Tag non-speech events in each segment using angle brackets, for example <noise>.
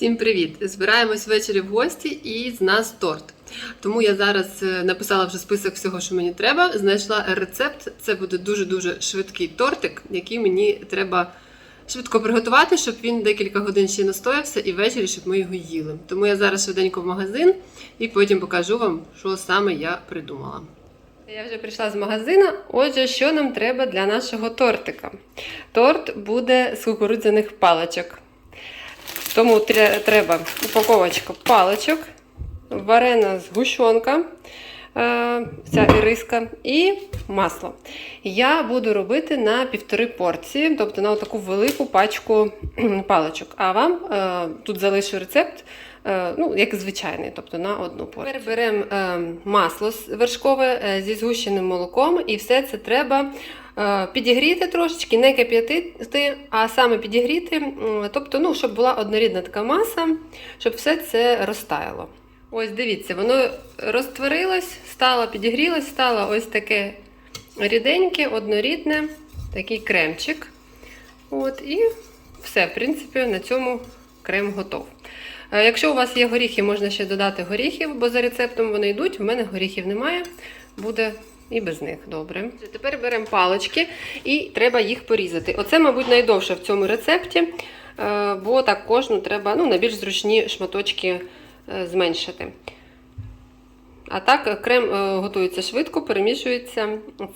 Всім привіт! Збираємось ввечері в гості і з нас торт. Тому я зараз е, написала вже список всього, що мені треба. Знайшла рецепт. Це буде дуже-дуже швидкий тортик, який мені треба швидко приготувати, щоб він декілька годин ще настоявся і ввечері, щоб ми його їли. Тому я зараз швиденько в магазин і потім покажу вам, що саме я придумала. Я вже прийшла з магазину. Отже, що нам треба для нашого тортика? Торт буде з кукурудзяних паличок. Тому треба упаковочка паличок, варена згущенка, е, ця іриска і масло. Я буду робити на півтори порції, тобто на таку велику пачку паличок. А вам е, тут залишу рецепт. е, Ну, як звичайний, тобто на одну порцію. Тепер беремо масло вершкове зі згущеним молоком, і все це треба підігріти трошечки, не кип'ятити, а саме підігріти, тобто, ну, щоб була однорідна така маса, щоб все це розтаяло. Ось дивіться, воно розтворилось, стало, підігрілось, стало ось таке ріденьке, однорідне, такий кремчик. От, і все, в принципі, на цьому крем готов. Е, Якщо у вас є горіхи, можна ще додати горіхів, бо за рецептом вони йдуть. В мене горіхів немає, буде і без них добре. Тепер беремо палички і треба їх порізати. Оце, мабуть, найдовше в цьому рецепті, е, бо так кожну треба ну, на більш зручні шматочки е, зменшити. А так крем е, готується швидко, перемішується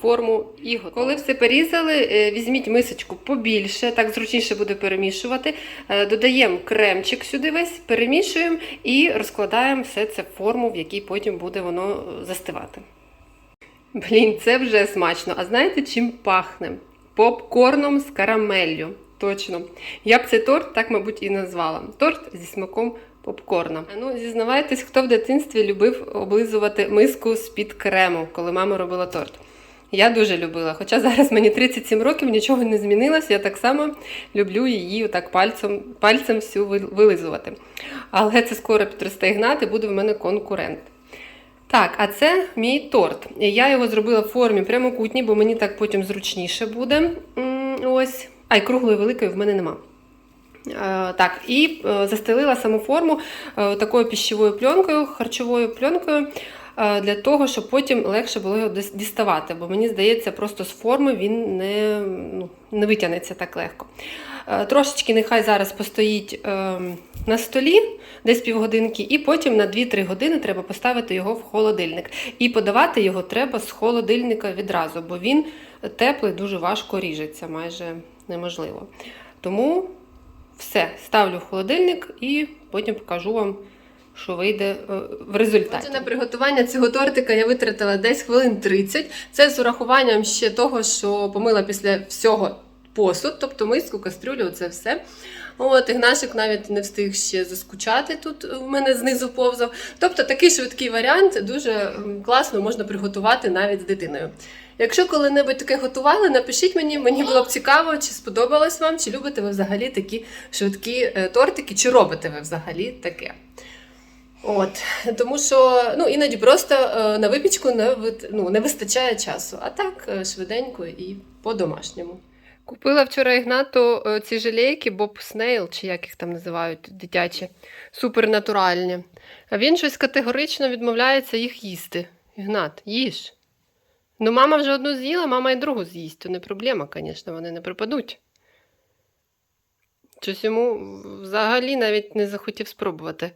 форму і готово. Коли все порізали, візьміть мисочку побільше, так зручніше буде перемішувати. Додаємо кремчик сюди весь, перемішуємо і розкладаємо все це в форму, в якій потім буде воно застивати. Блін, це вже смачно. А знаєте, чим пахне? Попкорном з карамеллю. Точно. Я б цей торт так, мабуть, і назвала. Торт зі смаком попкорна. Ну, зізнавайтесь, хто в дитинстві любив облизувати миску з-під крему, коли мама робила торт. Я дуже любила. Хоча зараз мені 37 років, нічого не змінилось, я так само люблю її отак пальцем, пальцем всю вилизувати. Але це скоро підросте гнат і буде в мене конкурент. Так, а це мій торт. Я його зробила в формі прямокутній, бо мені так потім зручніше буде. Ось. А й круглої великої в мене нема. Е, Так, і е, застелила саму форму е, такою піщовою пленкою, харчовою пленкою, для того, щоб потім легше було його діставати. Бо мені здається, просто з форми він не, ну, не витягнеться так легко. Е, Трошечки нехай зараз постоїть е, на столі, десь півгодинки, і потім на 2-3 години треба поставити його в холодильник. І подавати його треба з холодильника відразу, бо він теплий, дуже важко ріжеться, майже неможливо. Тому все, ставлю в холодильник і потім покажу вам, що вийде е, в результаті. на приготування цього тортика я витратила десь хвилин 30. Це з урахуванням ще того, що помила після всього посуд, тобто миску, кастрюлю, це все. От, Ігнашик навіть не встиг ще заскучати тут в мене знизу повзав. Тобто такий швидкий варіант дуже класно можна приготувати навіть з дитиною. Якщо коли-небудь таке готували, напишіть мені, мені було б цікаво, чи сподобалось вам, чи любите ви взагалі такі швидкі е, тортики, чи робите ви взагалі таке. От, тому що ну, іноді просто е, на випічку не, ну, не вистачає часу, а так е, швиденько і по-домашньому. Купила вчора Ігнату е, ці жалейки Боб Снейл, чи як їх там називають дитячі, супернатуральні. А він щось категорично відмовляється їх їсти. Ігнат, їж. Ну, мама вже одну з'їла, мама і другу з'їсть, то не проблема, звісно, вони не пропадуть. Щось йому взагалі навіть не захотів спробувати.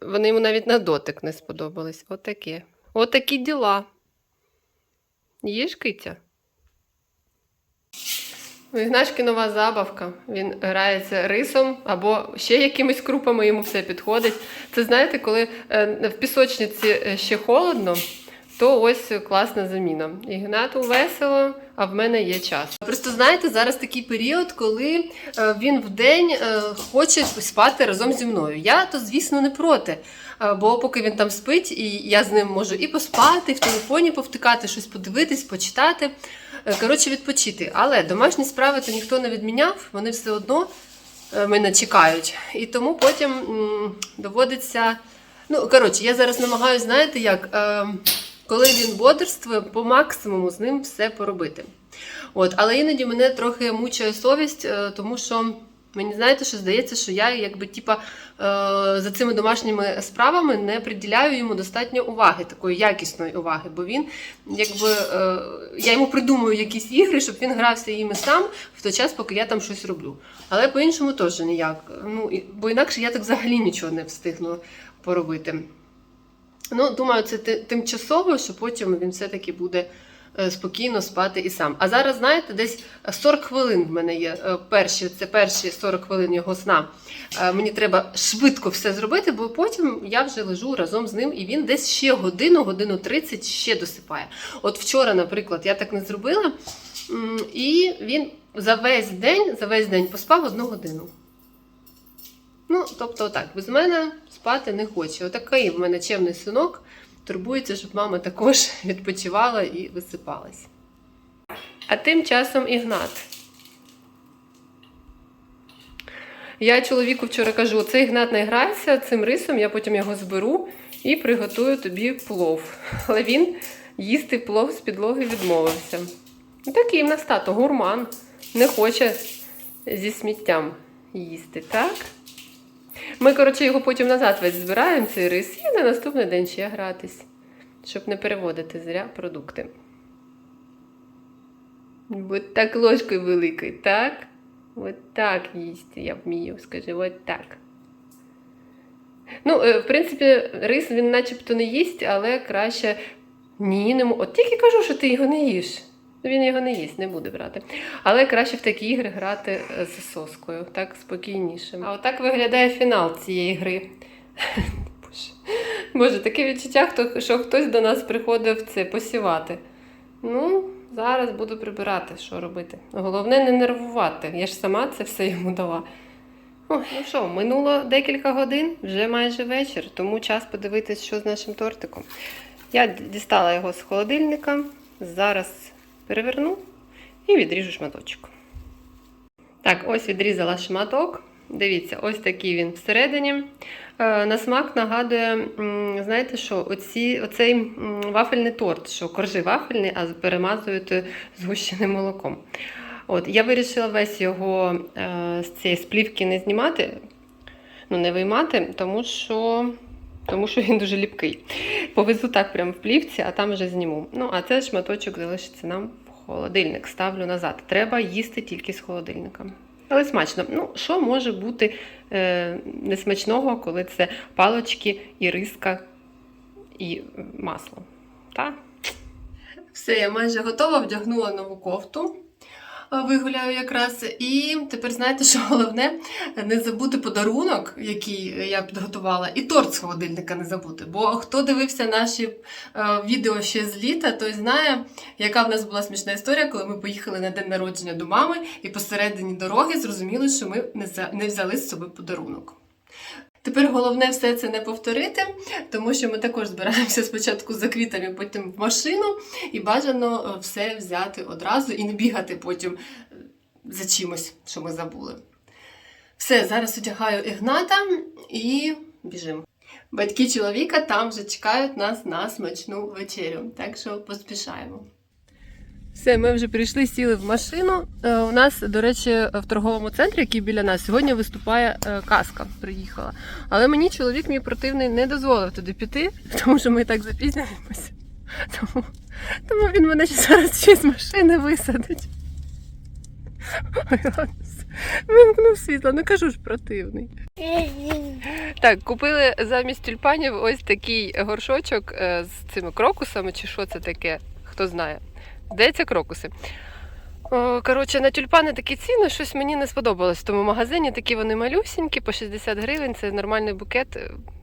Вони йому навіть на дотик не сподобались. Отаке. Отакі діла. Їж киця. У нова забавка. Він грається рисом або ще якимись крупами йому все підходить. Це знаєте, коли е, в пісочниці е, ще холодно, то ось класна заміна. Ігнату весело, а в мене є час. Просто знаєте, зараз такий період, коли е, він вдень хоче спати разом зі мною. Я то, звісно, не проти. Бо поки він там спить, і я з ним можу і поспати, і в телефоні повтикати, щось подивитись, почитати. Е, Коротше, відпочити. Але домашні справи то ніхто не відміняв, вони все одно е, мене чекають. І тому потім доводиться. Ну, коротше, я зараз намагаюся, знаєте, як, е, коли він бодрствує, по максимуму з ним все поробити. От, але іноді мене трохи мучає совість, тому що Мені знаєте, що здається, що я якби типа е, за цими домашніми справами не приділяю йому достатньо уваги, такої якісної уваги, бо він якби е, я йому придумую якісь ігри, щоб він грався їми сам в той час, поки я там щось роблю. Але по-іншому теж ніяк. Ну, бо інакше я так взагалі нічого не встигну поробити. Ну, думаю, це тимчасово, що потім він все-таки буде спокійно спати і сам. А зараз, знаєте, десь 40 хвилин в мене є. е, Перші, це перші 40 хвилин його сна. Е, Мені треба швидко все зробити, бо потім я вже лежу разом з ним, і він десь ще годину, годину 30 ще досипає. От вчора, наприклад, я так не зробила, і він за весь день, за весь день поспав одну годину. Ну, тобто, отак, без мене спати не хоче. Отакий в мене чемний синок. Турбується, щоб мама також <laughs> відпочивала і висипалась. А тим часом Ігнат. Я чоловіку вчора кажу: цей Ігнат не цим рисом, я потім його зберу і приготую тобі плов. <laughs> Але він їсти плов з підлоги відмовився. Такий в нас тато, гурман. Не хоче зі сміттям їсти, так? Ми, коротше, його потім назад весь збираємо, цей рис, і на наступний день ще гратись, щоб не переводити зря продукти. От так ложкою великою, так? От так їсти я вмію, скажи, от так. Ну, е, в принципі, рис він начебто не їсть, але краще ні, не От тільки кажу, що ти його не їш. Він його не їсть, не буде брати. Але краще в такі ігри грати е, з соскою, так спокійніше. А отак виглядає фінал цієї гри. <laughs> Боже, Боже, таке відчуття, що хтось до нас приходив це посівати. Ну, зараз буду прибирати, що робити. Головне не нервувати. Я ж сама це все йому дала. Ой, ну що, минуло декілька годин, вже майже вечір, тому час подивитись, що з нашим тортиком. Я дістала його з холодильника. Зараз переверну і відріжу шматочок. Так, ось відрізала шматок. Дивіться, ось такий він всередині. Е, на смак нагадує, знаєте що, оці, оцей вафельний торт, що коржи вафельні, а перемазують згущеним молоком. От, я вирішила весь його е, з цієї сплівки не знімати, ну не виймати, тому що, тому що він дуже ліпкий. Повезу так прямо в плівці, а там вже зніму. Ну, а цей шматочок залишиться нам холодильник. Ставлю назад. Треба їсти тільки з холодильника. Але смачно. Ну, що може бути е, несмачного, коли це палочки, і риска, і е, масло? Та? Все, я майже готова, вдягнула нову кофту. Вигуляю якраз. І тепер знаєте, що головне не забути подарунок, який я підготувала, і торт з холодильника не забути. Бо хто дивився наші е, відео ще з літа, той знає, яка в нас була смішна історія, коли ми поїхали на день народження до мами, і посередині дороги зрозуміли, що ми не взяли з собою подарунок. Тепер головне все це не повторити, тому що ми також збираємося спочатку за квітами, потім в машину, і бажано е, все взяти одразу і не бігати потім е, за чимось, що ми забули. Все, зараз одягаю Ігната і біжимо. Батьки чоловіка там вже чекають нас на смачну вечерю, так що поспішаємо. Все, ми вже прийшли, сіли в машину. Е, У нас, до речі, в торговому центрі, який біля нас, сьогодні виступає е, казка. Приїхала. Але мені чоловік мій противний не дозволив туди піти, <laughs> тому що ми так запізнюємося. <laughs> Тому, тому він мене зараз ще з машини висадить. <laughs> Вимкнув світло, ну кажу ж противний. Так, купили замість тюльпанів ось такий горшочок е, з цими крокусами, чи що це таке, хто знає. Здається, крокуси. Коротше, на тюльпани такі ціни, щось мені не сподобалось. В тому магазині такі вони малюсінькі, по 60 гривень, це нормальний букет.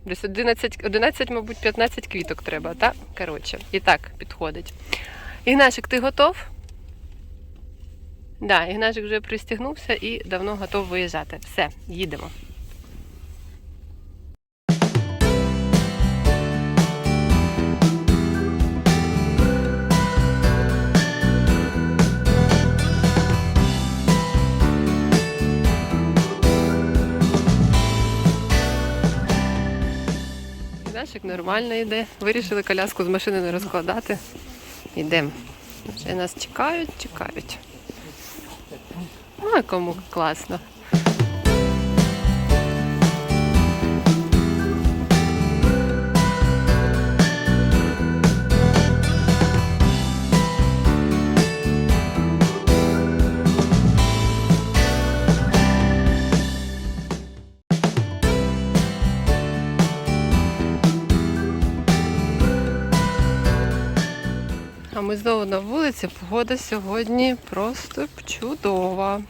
Десь 11, 11 мабуть, 15 квіток треба, так? Коротше, і так підходить. Ігнашик, ти готов? Так, да, Ігнашик вже пристігнувся і давно готов виїжджати. Все, їдемо. Ігнашик нормально йде. Вирішили коляску з машини не розкладати. Йдемо. Вже нас чекають, чекають. А кому класно. Ми знову на вулиці. Погода сьогодні просто чудова.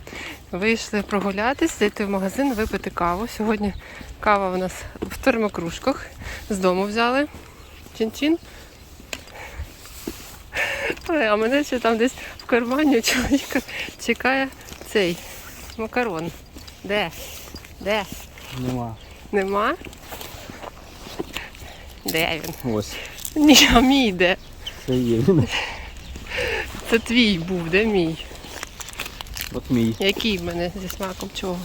Вийшли прогулятися, зайти в магазин, випити каву. Сьогодні кава у нас в термокружках. З дому взяли. Чин-чин. А мене ще там десь в кармані у чоловіка чекає цей макарон. Де? Де? Нема. Нема? Де він? Ось. Ні, а мій де? Це є. Це твій був, де мій? От мій. Який в мене зі смаком чого?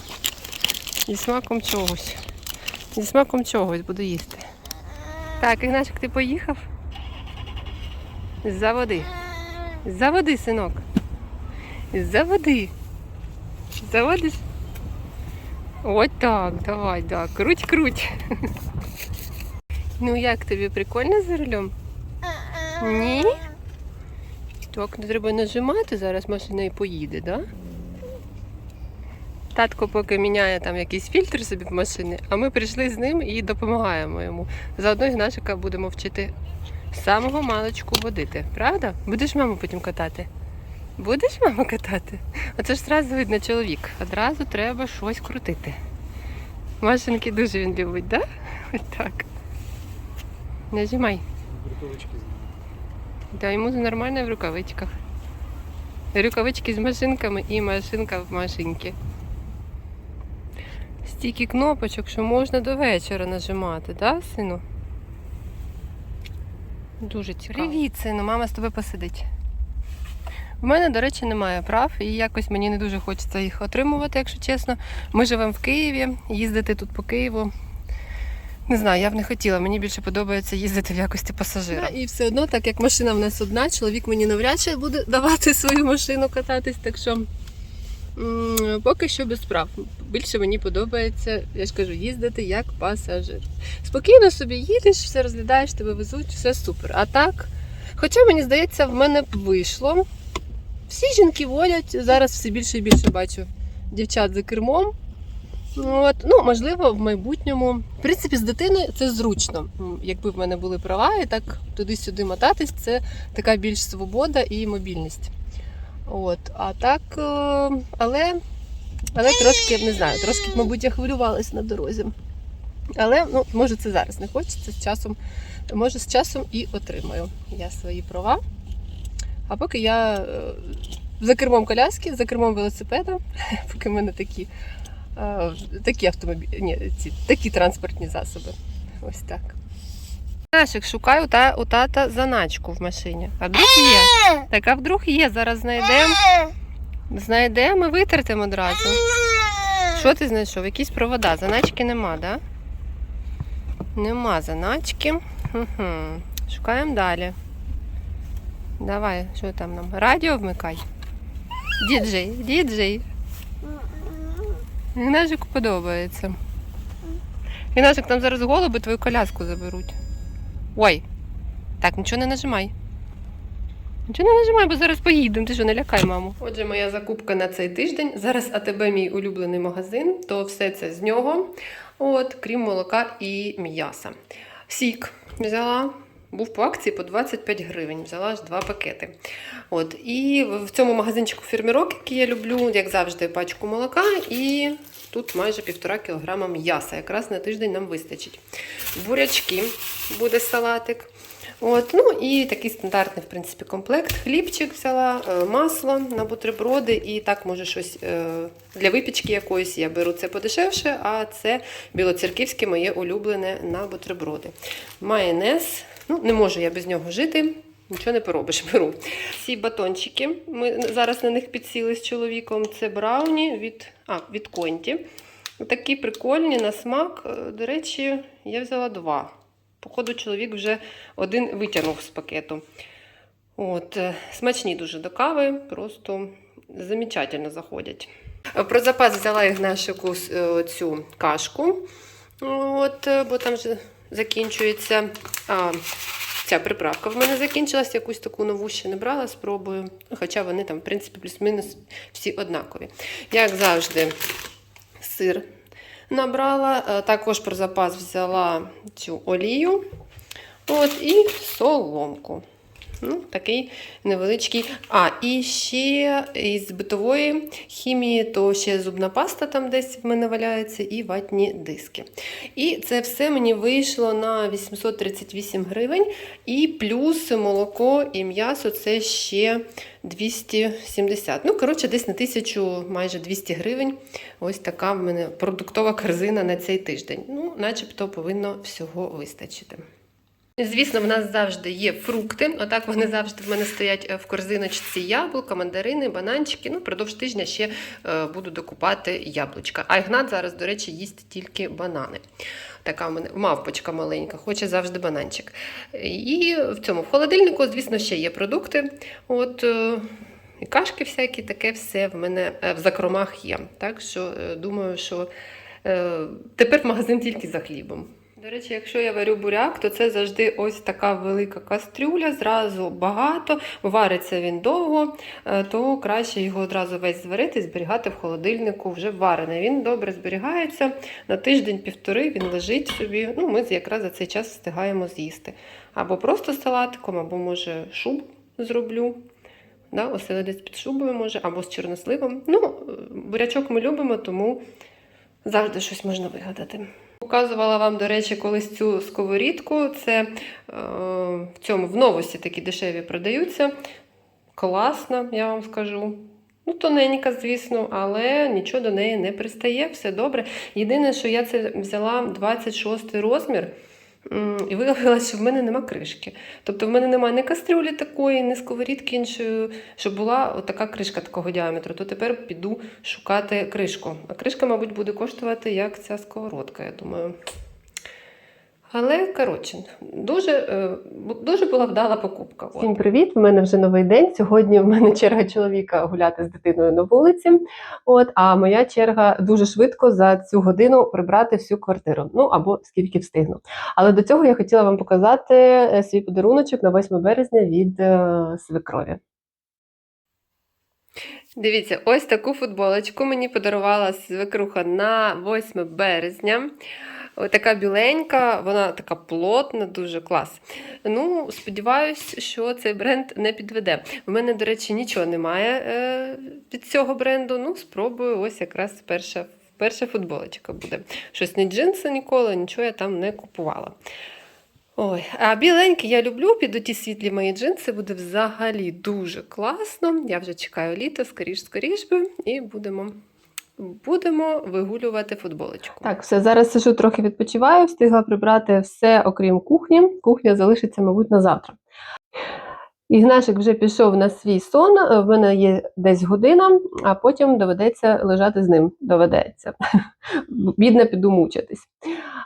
Зі смаком чогось. Зі смаком чогось буду їсти. Так, Ігнашик, ти поїхав? За води. За води, синок. За води. Заводиш? Ось так, давай, да. Круть, круть. <laughs> Ну як тобі прикольно за рулем? Ні? Так, не треба нажимати, зараз машина і поїде, так? Да? Татко поки міняє там якийсь фільтр собі в машині, а ми прийшли з ним і допомагаємо йому. Заодно Ігнашика будемо вчити з самого маличку водити. Правда? Будеш маму потім катати? Будеш маму катати? Оце ж одразу видно чоловік. Одразу треба щось крутити. Машинки дуже він любить, так? Да? Ось так. Нажимай. Да, йому нормально в рукавичках. Рукавички з машинками і машинка в машинці. Стільки кнопочок, що можна до вечора нажимати, да, сину? Дуже цікаво. Привіт, сину, мама з тобою посидить. У мене, до речі, немає прав, і якось мені не дуже хочеться їх отримувати, якщо чесно. Ми живемо в Києві, їздити тут по Києву. Не знаю, я б не хотіла. Мені більше подобається їздити в якості пасажира. І все одно, так як машина в нас одна, чоловік мені навряд чи буде давати свою машину кататись, так що поки що без прав. Більше мені подобається, я ж кажу, їздити як пасажир. Спокійно собі їдеш, все розглядаєш, тебе везуть, все супер. А так, хоча мені здається, в мене б вийшло. Всі жінки водять, зараз все більше і більше бачу дівчат за кермом. От, ну, можливо, в майбутньому. В принципі, з дитиною це зручно. Якби в мене були права, і так туди-сюди мотатись, це така більш свобода і мобільність. От, а так, е, але, але трошки, не знаю, трошки, мабуть, я хвилювалась на дорозі. Але ну, може це зараз не хочеться з часом. Може, з часом і отримаю я свої права. А поки я е, за кермом коляски, за кермом велосипеда, <laughs> поки в мене такі, такі автомобілі, ні, ці, такі транспортні засоби. Ось так. Нашик, шукаю та, у тата заначку в машині. А вдруг є? Так, а вдруг є, зараз знайдемо. Знайдемо і витратимо одразу. Що ти знайшов? Якісь провода. Заначки нема, да? Нема заначки. Угу. Шукаємо далі. Давай, що там нам? Радіо вмикай. Діджей, діджей. Гнажику подобається. Гнажик, там зараз голуби твою коляску заберуть. Ой. Так, нічого не нажимай. Нічого не нажимай, бо зараз поїдемо. Ти що, не лякай маму. Отже, моя закупка на цей тиждень. Зараз АТБ мій улюблений магазин, то все це з нього. От, крім молока і м'яса. Сік взяла. Був по акції по 25 гривень, взяла аж два пакети. От, і в цьому магазинчику фірмірок, який я люблю, як завжди, пачку молока, і тут майже півтора кілограма м'яса. Якраз на тиждень нам вистачить. Бурячки буде салатик. От, ну і такий стандартний, в принципі, комплект. Хлібчик взяла, е, масло на бутерброди, і так може щось е, для випічки якоїсь я беру це подешевше, а це білоцерківське моє улюблене на бутерброди. Майонез. Ну, не можу я без нього жити. Нічого не поробиш, <laughs> беру. Ці батончики, ми зараз на них підсіли з чоловіком. Це брауні від, а, від Конті. Такі прикольні на смак. Е, До речі, я взяла два. Походу, чоловік вже один витягнув з пакету. От, е, смачні дуже до кави, просто замечательно заходять. Е, Про запас взяла Ігнашику цю кашку, от, бо там вже закінчується. А, ця приправка в мене закінчилась, якусь таку нову ще не брала, спробую. Хоча вони там, в принципі, плюс-мінус всі однакові. Як завжди, сир набрала. Е, Також про запас взяла цю олію. От, і соломку. Ну, такий невеличкий. А, і ще із битової хімії, то ще зубна паста там десь в мене валяється, і ватні диски. І це все мені вийшло на 838 гривень. І плюс молоко і м'ясо це ще 270. Ну, коротше, десь на 1000, майже 200 гривень. Ось така в мене продуктова корзина на цей тиждень. Ну, начебто повинно всього вистачити. Звісно, в нас завжди є фрукти. Отак вони завжди в мене стоять е, в корзиночці яблука, мандарини, бананчики. Ну, продовж тижня ще е, буду докупати яблучка. А Ігнат зараз, до речі, їсть тільки банани. Така в мене мавпочка маленька, хоче завжди бананчик. І в цьому в холодильнику, звісно, ще є продукти. От, е, і кашки всякі, таке все в мене в закромах є. Так що думаю, що тепер магазин тільки за хлібом. До речі, якщо я варю буряк, то це завжди ось така велика кастрюля, зразу багато, вариться він довго, е, то краще його одразу весь зварити і зберігати в холодильнику вже варений. Він добре зберігається на тиждень-півтори, він лежить собі. Ну, ми якраз за цей час встигаємо з'їсти. Або просто салатиком, або може шуб зроблю. Да, оселедець під шубою може, або з чорносливом. Ну, е, бурячок ми любимо, тому завжди щось можна вигадати. Показувала вам, до речі, колись цю сковорідку. Це е, в цьому в новості такі дешеві продаються. Класна, я вам скажу. Ну, тоненька, звісно, але нічого до неї не пристає, все добре. Єдине, що я це взяла 26 розмір, і виявилося, що в мене нема кришки. Тобто в мене немає ні кастрюлі такої, ні сковорідки іншої, щоб була така кришка такого діаметру. То тепер піду шукати кришку. А кришка, мабуть, буде коштувати як ця сковородка, я думаю. Але коротше, дуже, е, дуже була вдала покупка. Всім привіт! В мене вже новий день. Сьогодні в мене черга чоловіка гуляти з дитиною на вулиці. От, а моя черга дуже швидко за цю годину прибрати всю квартиру. Ну або скільки встигну. Але до цього я хотіла вам показати е, свій подаруночок на 8 березня від е, свекрові. Дивіться, ось таку футболочку мені подарувала свекруха на 8 березня. Така біленька, вона така плотна, дуже клас. Ну, сподіваюсь, що цей бренд не підведе. У мене, до речі, нічого немає е, від цього бренду. Ну, спробую, ось якраз перша, перша футболочка буде. Щось не джинси ніколи, нічого я там не купувала. Ой, а біленький я люблю, під ті світлі мої джинси буде взагалі дуже класно. Я вже чекаю літо, скоріш, скоріш би, і будемо, будемо вигулювати футболочку. Так, все, зараз сижу трохи відпочиваю, встигла прибрати все, окрім кухні. Кухня залишиться, мабуть, на завтра. Ігнашик вже пішов на свій сон. е, В мене є десь година, а потім доведеться лежати з ним. Доведеться. <laughs> Бідно піду мучитись.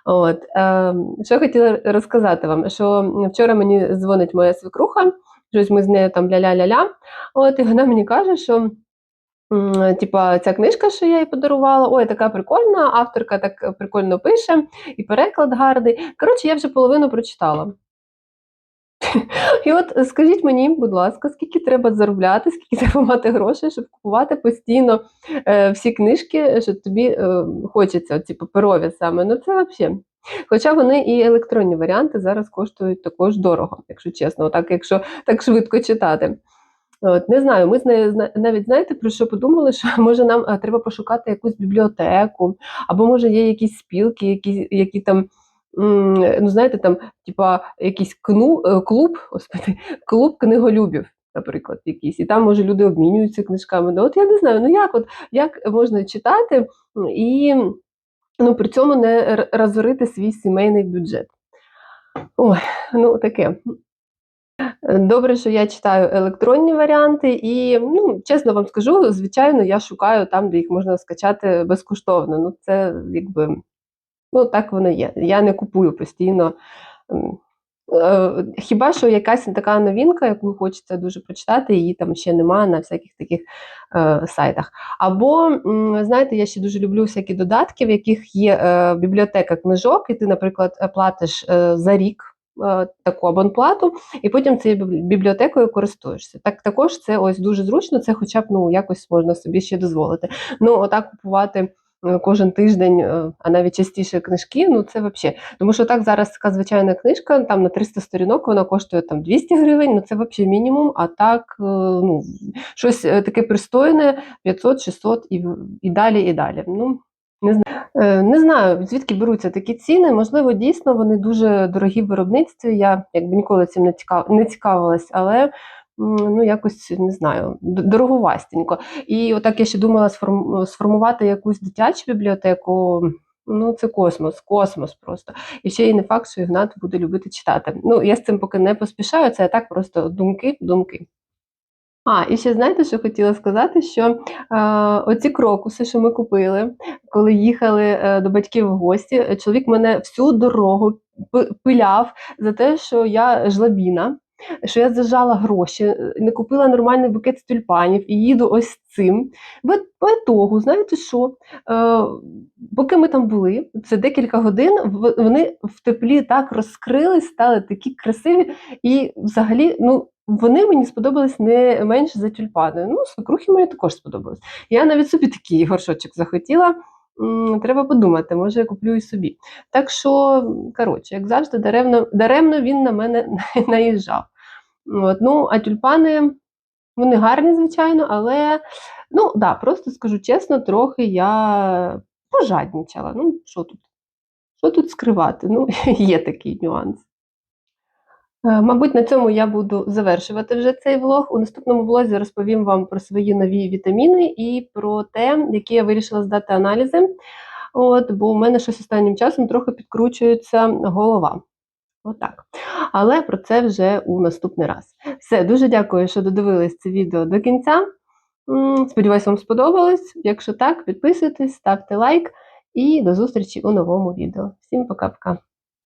От, е, що хотіла розказати вам, що вчора мені дзвонить моя свекруха, щось ми з нею там ля-ля-ля-ля. От, і вона мені каже, що. Типа, ця книжка, що я їй подарувала, ой, така прикольна, авторка так прикольно пише, і переклад гарний. Коротше, я вже половину прочитала. І от скажіть мені, будь ласка, скільки треба заробляти, скільки треба мати грошей, щоб купувати постійно е, всі книжки, що тобі е, хочеться, ці паперові саме. Ну це взагалі. Хоча вони і електронні варіанти зараз коштують також дорого, якщо чесно, так якщо так швидко читати. От, не знаю, ми з нею навіть знаєте про що подумали, що <laughs> може нам е, треба пошукати якусь бібліотеку, або може є якісь спілки, які, які там, ну знаєте, там, типа якийсь кну, е, клуб, <laughs> господи, клуб книголюбів, наприклад, якийсь, і там може люди обмінюються книжками. Ну, от я не знаю, ну як от як можна читати і ну, при цьому не розорити свій сімейний бюджет. Ой, ну таке. Добре, що я читаю електронні варіанти, і ну, чесно вам скажу, звичайно, я шукаю там, де їх можна скачати безкоштовно. Ну, це якби ну, так воно є. Я не купую постійно. е, Хіба що якась така новинка, яку хочеться дуже прочитати, її там ще немає на всяких таких е, сайтах. Або, знаєте, я ще дуже люблю всякі додатки, в яких є е, бібліотека книжок, і ти, наприклад, е, платиш е, за рік таку абонплату, і потім цією бібліотекою користуєшся. Так також це ось дуже зручно, це хоча б ну, якось можна собі ще дозволити. Ну, отак купувати е, кожен тиждень, е, а навіть частіше книжки, ну це взагалі. Тому що так зараз така звичайна книжка, там на 300 сторінок, вона коштує там 200 гривень, ну це взагалі мінімум, а так, е, ну, щось е, таке пристойне, 500, 600 і, і далі, і далі. Ну, не знаю. Е, Не знаю, звідки беруться такі ціни. Можливо, дійсно вони дуже дорогі в виробництві. Я якби ніколи цим не цікав... не цікавилась, але ну якось не знаю, дороговастенько. І отак я ще думала сформ... сформувати якусь дитячу бібліотеку. Ну, це космос, космос просто. І ще й не факт, що Ігнат буде любити читати. Ну, я з цим поки не поспішаю, це так просто думки, думки. А, і ще знаєте, що хотіла сказати, що е, оці крокуси, що ми купили, коли їхали е, до батьків в гості, е, чоловік мене всю дорогу пи- пиляв за те, що я жлобіна, що я зажала гроші, е, не купила нормальний букет тюльпанів і їду ось цим. По ітогу, знаєте що? Е, поки ми там були, це декілька годин, вони в теплі так розкрились, стали такі красиві, і взагалі, ну. Вони мені сподобались не менше за тюльпани. Ну, свекрухи мені також сподобались. Я навіть собі такий горшочок захотіла. Треба подумати, може, я куплю і собі. Так що, коротше, як завжди, даремно, даремно він на мене <laughs> наїжджав. От, ну, а тюльпани, вони гарні, звичайно, але ну, да, просто скажу чесно, трохи я пожаднічала. Ну, що тут? Що тут скривати? Ну, <laughs> є такий нюанс. Е, Мабуть, на цьому я буду завершувати вже цей влог. У наступному влозі розповім вам про свої нові вітаміни і про те, які я вирішила здати аналізи. От, бо у мене щось останнім часом трохи підкручується голова. Отак. Але про це вже у наступний раз. Все, дуже дякую, що додивились це відео до кінця. Сподіваюсь, вам сподобалось. Якщо так, підписуйтесь, ставте лайк і до зустрічі у новому відео. Всім пока-пока.